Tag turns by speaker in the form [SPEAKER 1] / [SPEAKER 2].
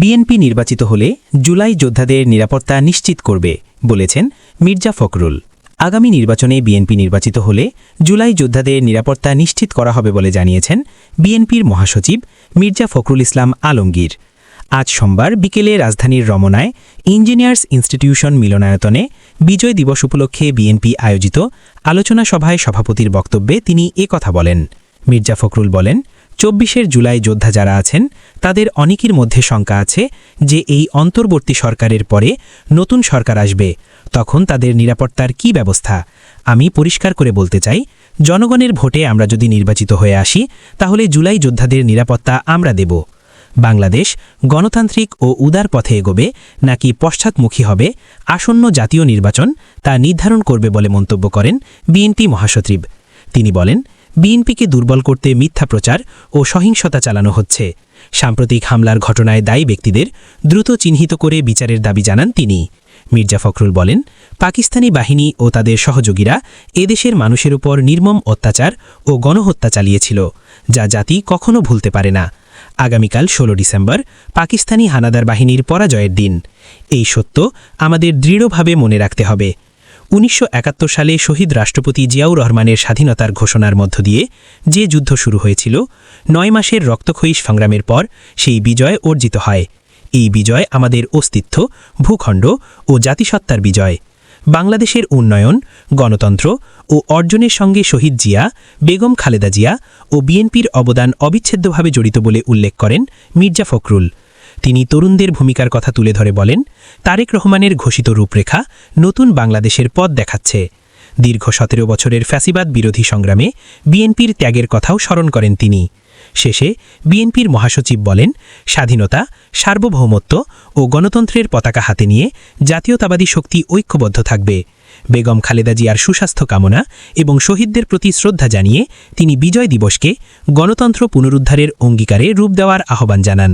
[SPEAKER 1] BNP নির্বাচিত হলে জুলাই যোদ্ধাদের নিরাপত্তা নিশ্চিত করবে, বলেছেন মির্জা ফখরুল। আগামী নির্বাচনে বিএনপি নির্বাচিত হলে জুলাই যোদ্ধাদের নিরাপত্তা নিশ্চিত করা হবে বলে জানিয়েছেন বিএনপির মহাসচিব মির্জা ফখরুল ইসলাম আলমগীর। আজ সোমবার বিকেলে রাজধানীর রমনায় ইঞ্জিনিয়ার্স ইনস্টিটিউশন মিলনায়তনে বিজয় দিবস উপলক্ষে বিএনপি আয়োজিত আলোচনা সভায় সভাপতির বক্তব্যে তিনি কথা বলেন। মির্জা ফখরুল বলেন চব্বিশের জুলাই যোদ্ধা যারা আছেন, তাদের অনেকের মধ্যে শঙ্কা আছে যে এই অন্তর্বর্তী সরকারের পরে নতুন সরকার আসবে, তখন তাদের নিরাপত্তার কি ব্যবস্থা? আমি পরিষ্কার করে বলতে চাই, জনগণের ভোটে আমরা যদি নির্বাচিত হয়ে আসি, তাহলে জুলাই যোদ্ধাদের নিরাপত্তা আমরা দেব। বাংলাদেশ গণতান্ত্রিক ও উদার পথে এগোবে, নাকি পশ্চাৎমুখী হবে আসন্ন জাতীয় নির্বাচন, তা নির্ধারণ করবে বলে মন্তব্য করেন বিএনপি মহাসচিব। তিনি বলেন বিএনপিকে দুর্বল করতে মিথ্যা প্রচার ও সহিংসতা চালানো হচ্ছে। সাম্প্রতিক হামলার ঘটনায় দায়ী ব্যক্তিদের দ্রুত চিহ্নিত করে বিচারের দাবি জানান তিনি। মির্জা ফখরুল বলেন, পাকিস্তানি বাহিনী ও তাদের সহযোগীরা এদেশের মানুষের উপর নির্মম অত্যাচার ও গণহত্যা চালিয়েছিল, যা জাতি কখনো ভুলতে পারে না। আগামীকাল ১৬ ডিসেম্বর পাকিস্তানি হানাদার বাহিনীর পরাজয়ের দিন। এই সত্য আমাদের দৃঢ়ভাবে মনে রাখতে হবে। উনিশশো একাত্তর সালে শহীদ রাষ্ট্রপতি জিয়াউর রহমানের স্বাধীনতার ঘোষণার মধ্য দিয়ে যে যুদ্ধ শুরু হয়েছিল, নয় মাসের রক্তক্ষয়ী সংগ্রামের পর সেই বিজয় অর্জিত হয়। এই বিজয় আমাদের অস্তিত্ব, ভূখণ্ড ও জাতিসত্তার বিজয়। বাংলাদেশের উন্নয়ন, গণতন্ত্র ও অর্জনের সঙ্গে শহীদ জিয়া, বেগম খালেদা জিয়া ও বিএনপির অবদান অবিচ্ছেদ্যভাবে জড়িত বলে উল্লেখ করেন মির্জা ফখরুল। তিনি তরুণদের ভূমিকার কথা তুলে ধরে বলেন, তারেক রহমানের ঘোষিত রূপরেখা নতুন বাংলাদেশের পথ দেখাচ্ছে। দীর্ঘ সতেরো বছরের ফ্যাসিবাদ বিরোধী সংগ্রামে বিএনপির ত্যাগের কথাও স্মরণ করেন তিনি। শেষে বিএনপির মহাসচিব বলেন, স্বাধীনতা, সার্বভৌমত্ব ও গণতন্ত্রের পতাকা হাতে নিয়ে জাতীয়তাবাদী শক্তি ঐক্যবদ্ধ থাকবে। বেগম খালেদা জিয়ার সুস্বাস্থ্য কামনা এবং শহীদদের প্রতি শ্রদ্ধা জানিয়ে তিনি বিজয় দিবসকে গণতন্ত্র পুনরুদ্ধারের অঙ্গীকারে রূপ দেওয়ার আহ্বান জানান।